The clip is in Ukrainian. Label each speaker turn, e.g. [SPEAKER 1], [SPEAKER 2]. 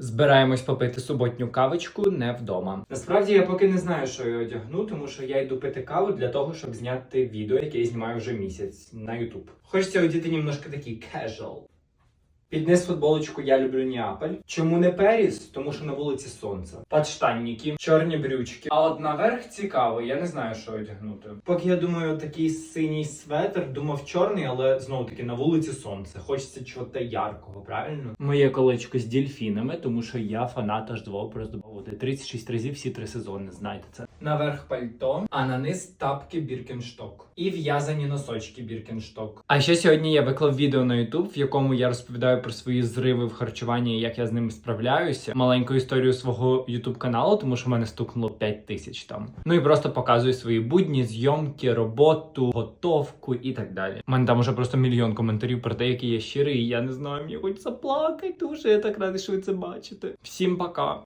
[SPEAKER 1] Збираємось попити суботню кавочку не вдома. Насправді я поки не знаю, що я одягну, тому що я йду пити каву для того, щоб зняти відео, яке я знімаю вже місяць на YouTube. Хочеться одіти немножко такий casual. Під низ футболочку я люблю Неаполь. Чому не Періс? Тому що на вулиці сонце. Подштанники, чорні брючки. А от наверх цікаво, я не знаю, що одягнути. Поки я думаю, такий синій светр, думав чорний, але знову таки на вулиці сонце. Хочеться чогось яркого, правильно? Моє колечко з дільфінами, тому що я фанат аж двох роздобувати 36 разів всі три сезони. Знаєте це. Наверх пальто, а на низ тапки Біркеншток. І в'язані носочки Біркеншток. А ще сьогодні я виклав відео на YouTube, в якому я розповідаю про свої зриви в харчуванні як я з ними справляюся. Маленьку історію свого YouTube каналу, тому що в мене стукнуло 5 тисяч там. Ну і просто показую свої будні, зйомки, роботу, готовку і так далі. У мене там уже просто мільйон коментарів про те, який я щирий, я не знаю, мені хочеться плакати дуже. Я так радий, що ви це бачите. Всім пока.